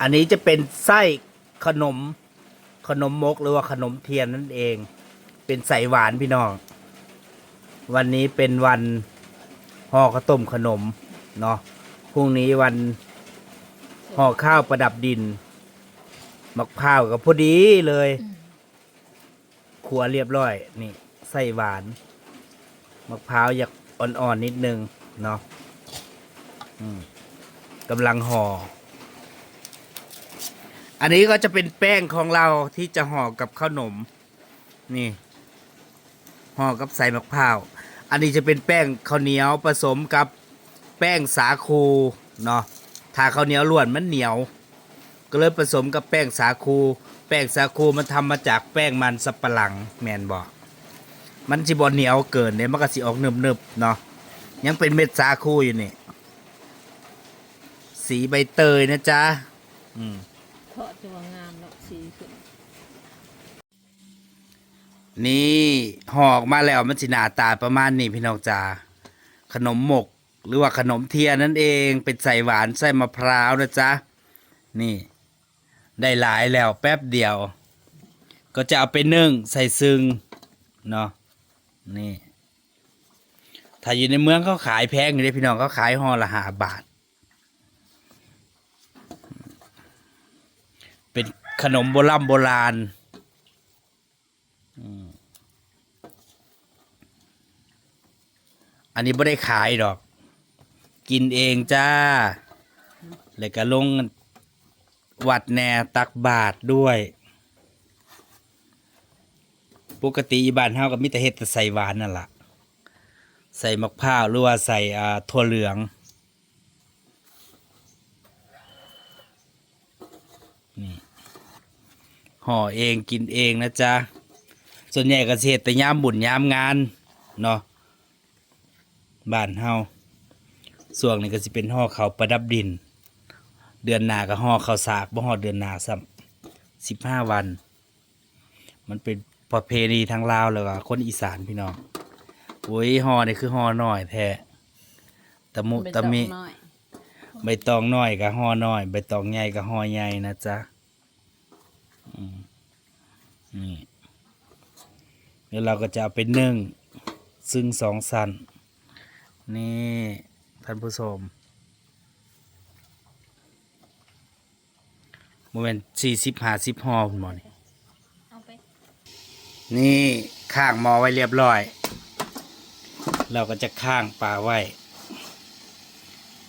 อันนี้จะเป็นไส้ขนมขนมมกหรือว่าขนมเทียนนั่นเอง เป็นใส่หวานพี่น้อง วันนี้เป็นวันห่อข้าวต้มขนมเนาะพรุ่งนี้วันห่อข้าวประดับดินมะพร้าวก็พอดีเลยขัวเรียบร้อย นี่ไส้หวานมะพร้าวอยากอ่อนๆนิดนึงเนาะกำลังห่อ อันนี้ก็จะเป็นแป้งของเราที่จะห่อกับข้าวหนม นี่ห่อกับใส่มะพร้าว อันนี้จะเป็นแป้งข้าวเหนียวผสมกับแป้งสาคูเนาะถ้าข้าวเหนียวล้วนมันเหนียว ก็เลยผสมกับแป้งสาคู แป้งสาคูมันทำมาจากแป้งมันสับปะหลังแมนบอกมันสิบอเหนียวเกินเนี่ยมันก็สิออกเนึบๆเนาะยังเป็นเม็ดสาคูอยู่นี่ สีใบเตยนะจ๊ะอืม เพราะจะว่างามแล้วสีขึ้นนี่ห่อกมาแล้วมันสิหน้าตาประมาณนี้พี่น้องจ๋าขนมหมก หรือว่าขนมเทียนนั่นเองเป็นใส่หวานใส่มะพร้าวนะจ๊ะนี่ ได้หลายแล้วแป๊บเดียว ก็จะเอาไปนึ่งใส่ซึ่งเนาะนี่ถ้าอยู่ในเมืองเขาขายแพงอยู่เลยพี่น้องเขาขายห่อละห้าบาท เป็น ขนมโบราณโบราณอันนี้ไม่ได้ขายดอก กินเองจ้า แล้วก็ลงวัดแนตักบาทด้วย ปกติอีบ้านเฮาก็มีแต่เฮ็ดแต่ใส่หวานนั่นล่ะ ใส่มะพร้าวหรือว่าใส่ถั่วเหลือง ห่อเองกินเองนะจ๊ะ ส่วนใหญ่ก็สิเฮ็ดแต่ยามบุญยามงานเนาะบ้านเฮาส่วงนี้ก็สิเป็นห่อเขาวประดับดิน เดือนหน้าก็ห่อข้าวสากบ่ห่อเดือนหน้าซ้ำสิบห้าวัน มันเป็นประเพณีทางลาวแล้วก็คนอีสานพี่น้องโอ้ยห่อนี่คือห่อน้อยแท้ตะมุใบตะตองมิน้อยใบตองน้อยก็ห่อน้อย ใบตองใหญ่ก็ห่อใหญ่นะจ๊ะ อืมนี่แล้วเราก็จะเอาไปนึ่งซึ่งสองสันนี่ท่านผู้ชมโมเมนสี่สิบห้าสิบห่อคุณหมอนี่นี่ข้างหมอไว้เรียบร้อย เราก็จะข้างปลาไว้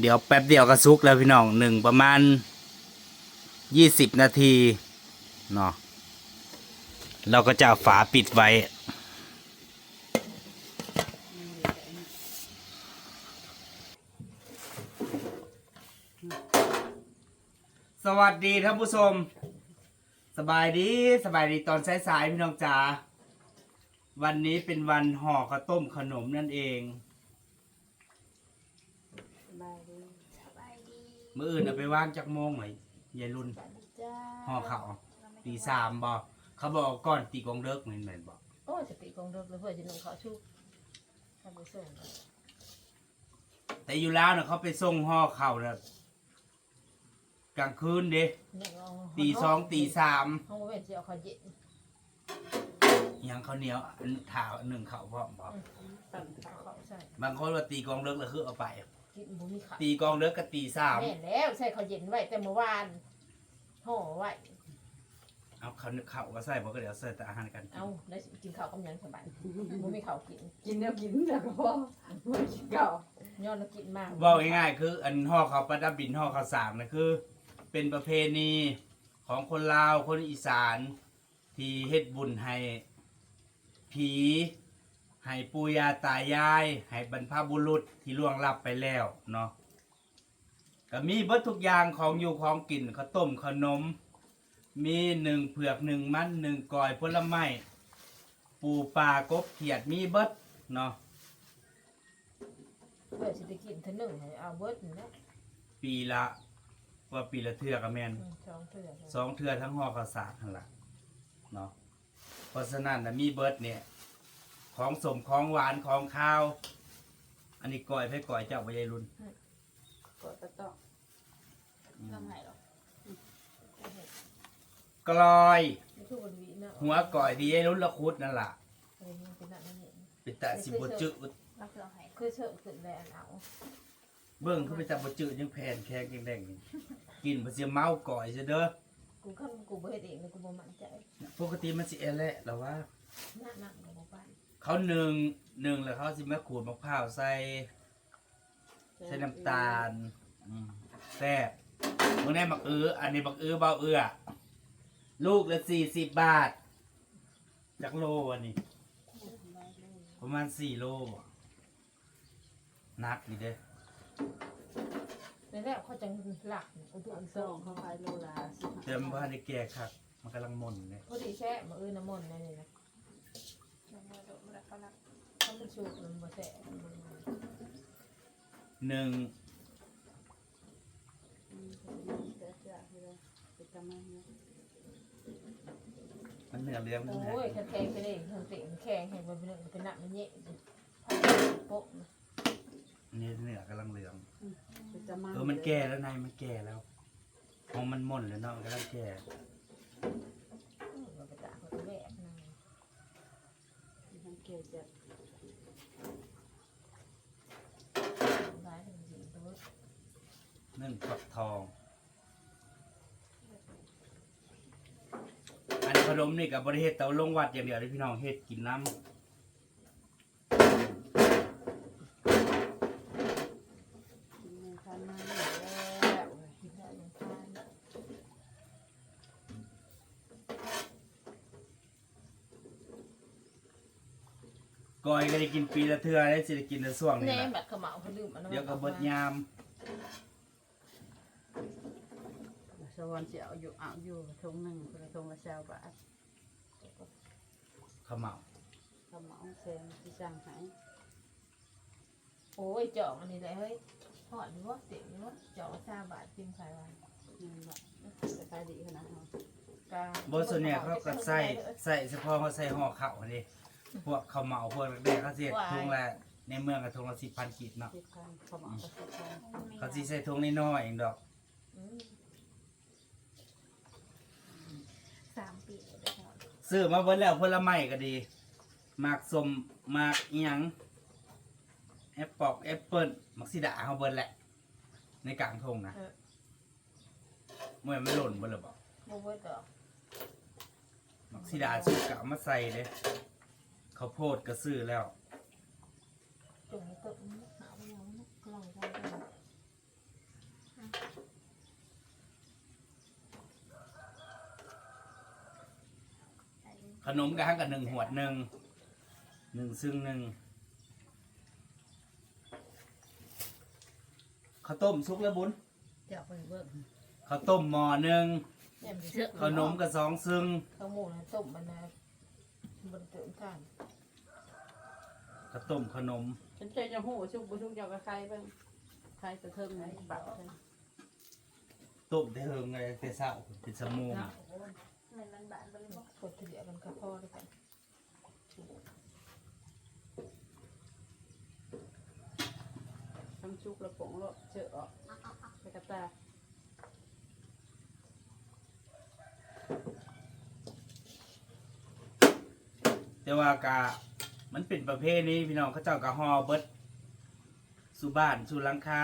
เดี๋ยวแป๊บเดียวก็ซุกแล้วพี่น้องหนึ่งประมาณยี่สิบนาที เนาะเราก็จะเอาฝาปิดไว้ สวัสดีท่านผู้ชม สบายดีสบายดีตอนสายๆพี่น้องจ๋าวันนี้เป็นวันห่อข้าวต้มขนมนั่นเองเมื่ออื่นเอาไปว่างจากโมงหน่อยยายรุ่นห่อข้าว ตีสามบอกเขาบอกก่อนตีกองเลิกเหมือนเหมือนบอกโอ้ยจะปีกองเดิมเลยเพื่อจะนุ่งขาวชุกทำไปส่งแต่อยู่แล้วนะเขาไปส่งห่อข้าวนะกลางคืนเด้เนี่ยเอาตีสองตีสามห้องเว้นจะเอาข้าวเย็นยังข้าวเหนียวอันถาวหนึ่งข้าวพร้อมบอกตั้งข้าวใส่บางคนว่าตีกองเลิกแล้วคือเอาไป กินบุมีข้าวตีกองเลิกกับตีสามแม่นแล้วใส่ข้าวเย็นไว้แต่เมื่อวานห่อไว้ เอาข้าวข้าวก็ใส่บอกก็เดี๋ยวใส่แต่อาหารกันกินเอาแล้วสิกินข้าวกับหยังสบายบุมีข้าวกินกินแล้วกินแล้วก็พอไม่กินเก่าย้อนแล้วกินมากเว่าง่ายๆคือ อันห่อข้าวประดับดินห่อข้าวสากนะคือ เป็นประเพณีของคนลาวคนอีสาน ที่เฮ็ดบุญให้ผีให้ปู่ย่าตายาย ให้บรรพบุรุษที่ล่วงลับไปแล้วเนาะก็มีเบิดทุกอย่างของอยู่ของกินข้าวต้มขนม มีหนึ่งเผือกหนึ่งมันหนึ่งกอยผลไม้ปูปลากบเขียดมีเบิดเนาะเพื่อสิได้กินเท่านึงให้เอาเบิดนี่แหละปีละว่าปีละเทือกอะแมน อืมสองเถื่อสองเทือทั้งห่อข้าวสารทั้งหลังเนาะเพราะฉะนั้นนะมีเบิร์ดเนี่ย ของสมของหวานของข้าว อันนี้ก่อยให้ก่อยเจ้าใบยายรุ่นก็ตะต้องทำไงหรอ กลอยไม่ทุกวันวีเนาะหัวก่อยดีไอ้รุ่นละคุดนั่นล่ะเออมันเป็นแบบนี้เป็นตาสิบจืดเราคือเอาให้คือเชื่อขึ้นแรงเอาเบิ่งเขาเป็นตาบจืดยังแผ่นแข็งยังแดงนี่กินบ่เสียเมาก่อยซะเด้อกูขั้นกูบ่เฮ็ดเองเลยกูบ่มั่นใจปกติมันสิแอแหละแล้วว่าหน้าหนักกูบ่ปานเขาหนึ่งหนึ่งแล้วเขาสิมาขูดมะพร้าวใส่ใส่น้ำตาลอืมแซ่บมึงได้บักอื้ออันนี้บักอื้อเบาเอื้อ ลูกละสี่สิบบาทจักโลอันนี้ ประมาณสี่โลบ่หนักนี่เด้อในแรกเขาจังหลักกูถูกอันสสอองงเขาขายโลละสิบแต่มันบ่ทันได้แก่ครับมันกำลังหม่นเลยพอดีแช่มาเอ้ยน้ำมนต์นั่นนี่นะเราโดดมาแล้วก็รักเขาไม่ชูมันบ่แช่มันบ่หนึ่งอืมเดี๋ยวจะให้เราไปทำมาเนี่ย มันเหนือเรื่องมันโอ้นะยแข็งแข็งไปเลยทางเตะแข็งแข็งไปเป็นเป็นหนักมันเยอะโป๊ะนะนี่เหนือกำลังเหลืองไปทำมาเออมันแก่แล้วนายมันแก่แล้วของมันหม่นแล้วเนาะมันกำลังแก่มันไปตากมันแหวกนั่น มันแก่จะ ร้ายจริงๆตัว นึ่งฝักทอง อันขนมนี่กับบริเฮ็ดเตาลงวัดอย่างเดียวที่พี่น้องเฮ็ดกินน้กินเงินทานมาแล้วกินได้ยังทานำก้อยก็ได้กินปีละเทื่อได้สิได้กินในส่วงแหนนี้มแหแบละบขมเหลาเขาลืมอันนั้นเดี๋ยวก็เบิดยาม สวรรค์จะเอาอยู่เอาอยู่ทงหนึ่งคนละทงละเช้าบาทขาวเหมาเขาเหมาแซงที่สั่งให้โอ้ยจอกอันนี้เลยเฮ้ยทอดหรือว่าเสียงหรือว่าจอกซาบาทจิ้มไข่วันนี่แหละจะขายดีขนาดนั้นกาบส่วนเนี่ยเขาก็ใส่ใส่เฉพาะเขาใส่ห่อข้าวอันนี้พวกข้าวเหมาพวกแรกๆเขาเสียทุงละในเมืองกับทุงละสิบพันกีบเนาะสิบพันเขาเหมาก็สิบพันเขาสิใส่ทุงน้อยๆเองดอก อืม สามปีได้หมด ซื้อมาเบิดแล้วผลไม้ก็ดีหมากสมหมากอิหยังแอปปอกแอปเปิ้ลมักซิดาเขาเบิดแหละ ในกลางทงนะเมื่อมันหล่นเบิดหรือเปล่าโมเบิร์ตดอกมักซิดาสุกกะเอามาใส่เลยข้าวโพดก็ซื้อแล้ว จุ่มในตึกหาไม่เอานะกล่องกล่องกล่อง ขนมกระหังกับหนึ่งหวดหนึ่งหนึ่งซึ่งหนึ่งข้าวต้มสุกแล้วบุญเดี๋ยวไปเบิร์ข้าวต้มหม้อหนึ่งเนี่ยมันเชื่อขนมกับสองซึ่งข้าวหมูนะต้มมันนะบนเติมกันข้าวต้มขนมฉันใจจะหูชุกบุชุกเดียวกับใครบ้างใครจะเทิงไหนเปล่าใช่ต้มได้เฮิงอะไรแต่เช้าเป็นสมูเนาะเงินมันบาทบริโภคกดเฉลี่ยกันกับพ่อด้วยกันทั้งชุกและผงและเจอออกไปกระตาแต่ว่ากะมันเป็นประเภทนี้พี่น้องเขาเจ้ากะฮอเบิดสู่บ้านสู่หลังคา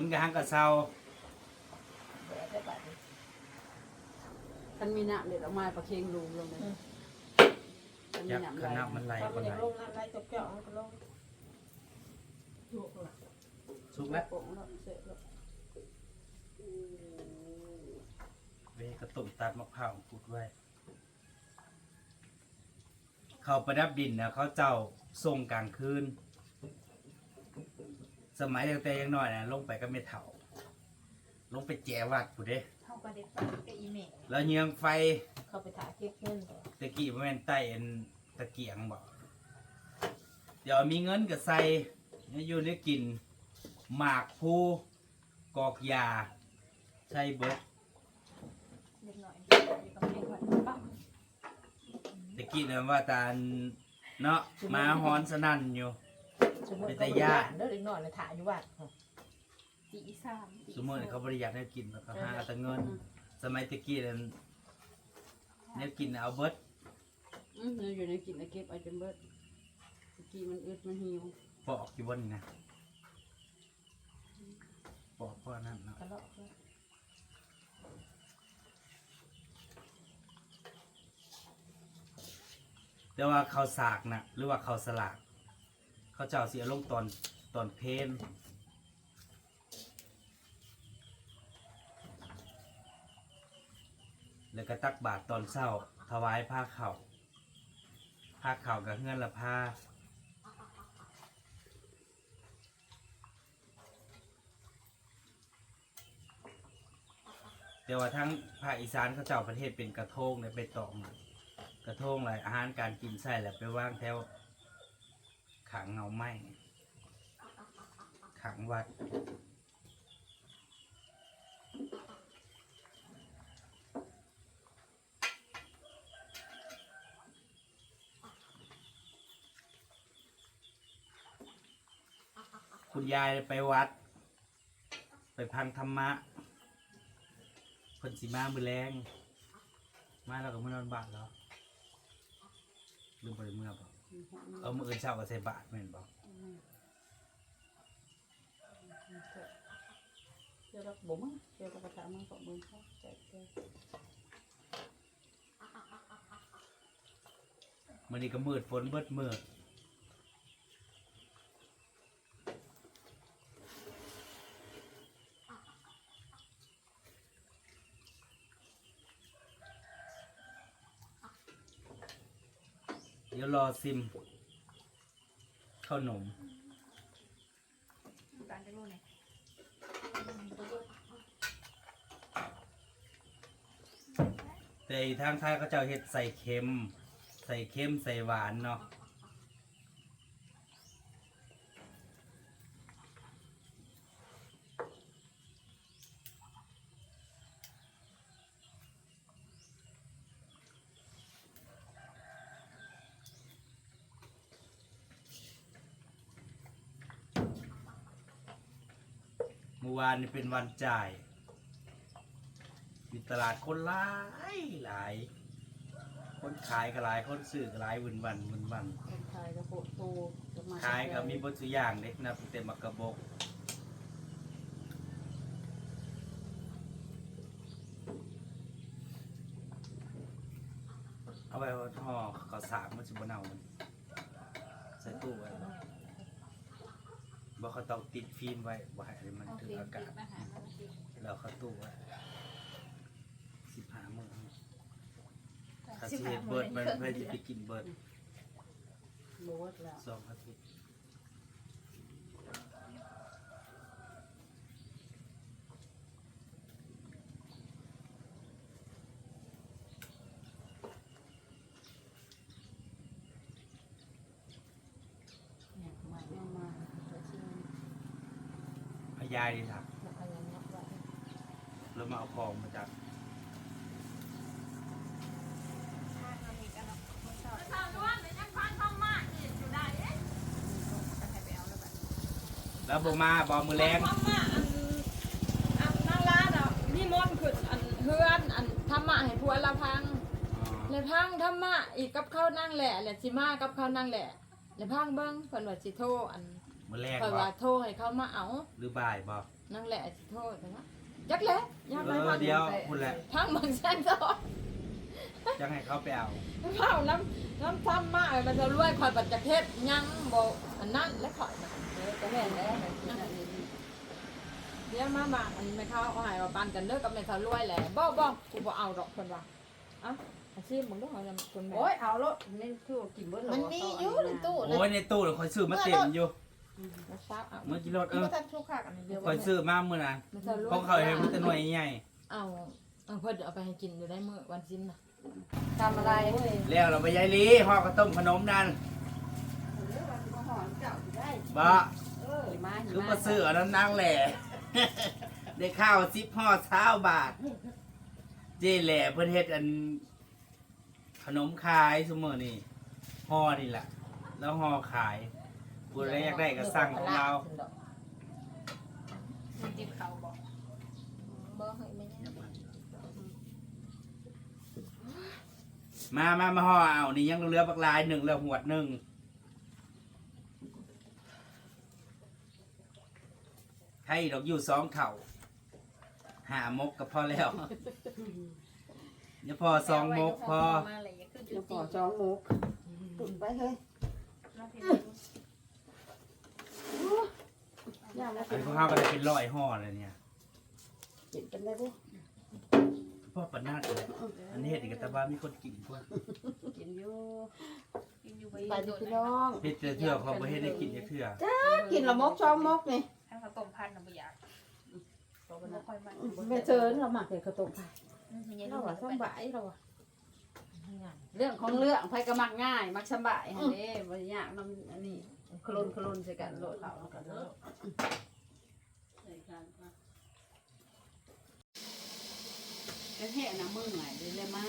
นกะหังกะเซาแบบได้บัตรนี่ท่านมีน้ำเด็ดออกมาประเค็งรูลงเลยท่านมีอยากน้ำขไหลนาดมันไหลถ้าก็มันไหลยังลงน้ำไหลจบเจาะมันก็ลงสุกแล้วผงแล้วเสร็จแล้วเวกระตุ่มตัดมะพร้าวปุดไว้ เขาประดับดินนะเขาเจ้าส่งกลางคืน สมัยตั้งแต่ยังน้อยนะลงไปก็ไม่เถ่า ลงไปแจวัดผู้เด้เท่ากับเด็กปากกับอีเมลแล้วเยืองไฟเข้าไปถ่ายเก็บเงินก่อนตะกี้มันเป็นใต้เอ็นตะเกียงบอกเดี๋ยวมีเงินก็ใส่เนี่ยอยู่ได้กิน หมากผู้กอกยาใส่เบิดเด็กหน่อยอยู่กับเด็กหน่อยปั๊บตะกี้เนี่ยว่าตาลเนาะหมาฮอนสนั่นอยู่ส มมติเป็นเขาตาบ่ย่าย่านเด้อเด็กน้อยน่ะถ่ายอยู่บ้านตีสามตีสมมติเขาบริยากให้กินแล้วก็หาเอาแต่เงิน สมัยตะกี้นั้นเนี่ยกินเอาเบิดอืมเราอยู่ในกินในเก็บเอาจนเบิดตะกี้มันอึดมันหิวปอกอยู่บนนี่นะปอกเพราะนั่นเนาะกระเลาะเด้อแต่ว่าเขาวสากนะหรือว่าเขาวสลาก เขาเจ้าเสียลงตอนตอนเพนแล้วก็ตักบาตรตอนเช้าถวายผ้าเข่าวผ้าเข่าวกับเงื่อนละผ้าแต่ว่าทั้งภาคอีสานเขาเจ้าประเทศเป็นกระทงเนี่ยไปตองน่ะกระทงอะไรอาหารการกินใส่แหละไปว่างแถวังเงาไหมขังวัดคุณยายไปวัด ไปพังธรรมะเพิ่นสิมามือแรง มาแล้วก็มือนอนบาทแล้วลืมไปเมื่อบ่ เอามืออื่นเช้าก็ใส่บาทแม่นบ่เจ้ารักบ่มั้งเจ้ารักกระถางมันก็มึงเขาแจกแจกมื้อนี้ก็มืดฝนเบิดมืด รอซิมข้าวนมการจะรู้ไหนแต่อีกทางไทยเขาเจะเห็ดใส่เค็ม ใส่เค็มใส่หวานเนาะ เมื่อวานนี่เป็นวันจ่ายอยู่ตลาดคนหลายหลาย คนขายก็หลายคนซื้อก็หลายวุ่นวันวุ่นวันคนขายก็โปะโตจะมาขายก็มีบทสุอย่างเด็กนะเต็มมากระบอกเอาไว้ห่อข้าวสากมันสิบเน่ามันใส่ตู้ไว้บ่ เขาต้องติดฟิล์มไว้บ่ให้มันโอถึเคงอากาศมาหามาสิแล้วเขาตู้ไว้สิบห้าโมงถ้าสิเฮ็ดเบิดมันเพื่อจะไปกินเบิดโบดแล้วสองอาทิตย์เนี่ยมาเอามาจะชิม พ ยายดีครับแล้วก็ยังนับไว้แล้วมาเอาของมาจากถ้าทำอีกอันเนาะไม่ชอบทางด้วนเลยยังพันทำมาอีกอยู่ได้เอ๊ะก็ให้ไปเอาแล้วแบบแล้วบมาบอมือแรงทำมาอันอันนั่งร้านอะนี่มนต์ขึ้นอันเฮือนอันธรรมะให้ผัวละพังเลยพังธรรมะอีกกับข้าวนั่งแหละแหละสิมากับข้าวนั่งแหละเลยพังเบิ้งเพิ่นว่าสิโทรอัน มือแรงเพิ่นบอว่าโทรให้เขามาเอาหรือบ่ายบอนั่งแหละสิโทรแต่ว่าจักแหละอย่าเอไปอพังเดี๋ยวคุณแหละพังเบิ่งแซนซอจะให้เขาไปเอาเผาน้ำน้ำธรรมะมันจะรวยคอยบัดจักเทศยังบ่อันนั้นและข่อยน่ะเดี๋ยวก็แม่นแล้วแม่นกินอันนี้เดี๋ยวมามาอันไม่เข้าเอาให้ว่าปันกันเด้อกับแม่เขารวยแหละบ่บ่กูบ่เอาดอกเพิ่นว่าเอ้าอาชีพมึงต้องเอาจำคนแม่โอ้ยเอารถนี่คือกินเบิดมันมีอยู่ในตู้โอ้ยในตู้เราคอยซื้อมาเต็มอยู่ มาซักเอาเมื่อกี้รถเอเอออท่านทุกข์อันนี้เดียวคอยซื้อมาเมื่อนั้นไม่ใช่ลูกเพราะเขาเห็นมันจะหน่วยใหญ่เอาเอาเพื่อเอาไปให้กินอยู่ได้เมื่อวันสิ้นน่ะทำอะไรแล้วเราไปยายลีห่อข้าวต้มขนมนั่นเดี๋ยววันมาหอนเจ้าอยู่ได้บ่เออหิมาหิคือมามาซื้ออันนั้นนางแหล่ ได้ข้าวซิปห่อเช้าบาท เจ๊แหล่เพิ่นเฮ็ดอัน ขนมขายสมอนี่ห่อนี่แหละแล้วห่อขาย บุรีอยากได้ก็สั่งของเรามันติดเขาบอกบ่ให้ไม่ได้มามามาห่อเอานี่ยังเหลือบักลายหนึ่งแล้วหวดหนึ่งให้ดอกอยู่สองเข่าหามกก็พอแล้วเนี่ยพอสองมกพอ มาอะไรอย่าขึ้นจุแล้ดวก็จองหมูตุ่นไปเฮ้ยน้องเพชร ย่างแล้วอันนี้ของเขาก็จะเป็นร้อยห่อเลยเนี่ยกินกันได้ดิพ่อปนนาดเลยอันนี้เห็ดอีกแต่ว่ามีคนกินกว่ากินอยู่กินอยู่ไปไปดิโดนพี่นะน้องเห็ดเถื่อเขาไม่เห็ดได้กินเถื่อกินละมกจองมกนี่ถ้าเขาต้มพันธุ์น่ะบ่อยากบ่ค่อยมันแม่เชิญเราหมักเห็ดข้าวต้มไข่อืมมันยังเราอะสบายเราอะงาน เรื่องของเรื่องไผก็มักง่าย มักสบายฮะเด้บ่ยากนำอันนี้คลนคลนใส่กันโลดเขาแล้วกันโลดใส่กันค่ะก็แห่น้ำมือหน่อยเลยมา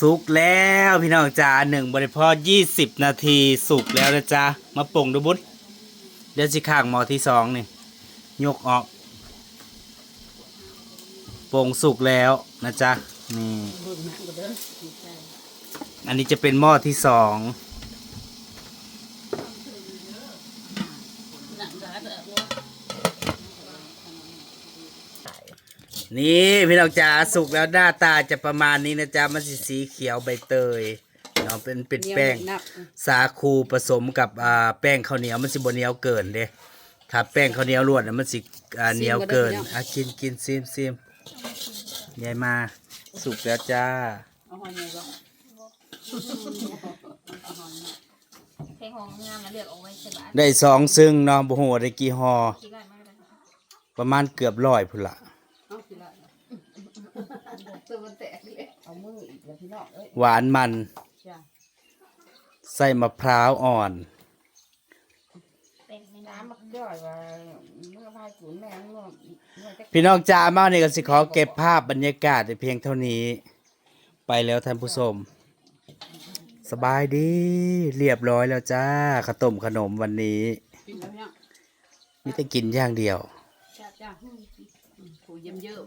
สุกแล้วพี่น้องจ๋าหนึ่งบริพอยี่สิบนาทีสุกแล้วนะจ๊ะมาปรุงดูบุญเดี๋ยวสิข้างหมอที่สองนี่ยกออกปรุงสุกแล้วนะจ๊ะ นี่ บุญมากกว่าเดิมดีใจอันนี้จะเป็นหม้อที่สอง หนังร้านแบบว่านี่พี่น้องจ๋าสุกแล้วหน้าตาจะประมาณนี้นะจ๊ะมันสีสีเขียวใบเตยเนาะเป็นเป็นแป้ง นับสาคูผสมกับอ่าแป้งข้าวเหนียวมันสิบเหนียวเกินเด้ถ้าแป้งข้าวเหนียวล้วนน่ะมันสิอ่าเหนียวเกินอะกินกินซิมซิมยายมา สุกแล้วจ้าเอาหอยไงก็เพลงของงามนะเลือกเอาไว้ใช่ปะได้สองซึ่งเนาะบ่ฮู้ว่าได้กี่ห่อคิดได้มากเลยประมาณเกือบร้อยพุ่นละเอาทีละตัวมันแตกเลยเอามืออีกแล้วพี่น้องเอ้ยหวานมัน จ้ะใส่มะพร้าวอ่อน เป็นไม่ได้น้ำมันย่อยว่าเมื่อพายขุนแม่งเมื่อเมื่อจะ พี่น้องจ้ามาเนี่ก็สิขอเก็บภาพบรรยากาศเพียงเท่านี้ ไปแล้วท่านผู้ชมสบายดี เรียบร้อยแล้วจ้าข้าวต้มขนมวันนี้กินแล้วเนี่ยมีแต่กินอย่างเดียว ผู้เยี่ยมเยิ่ม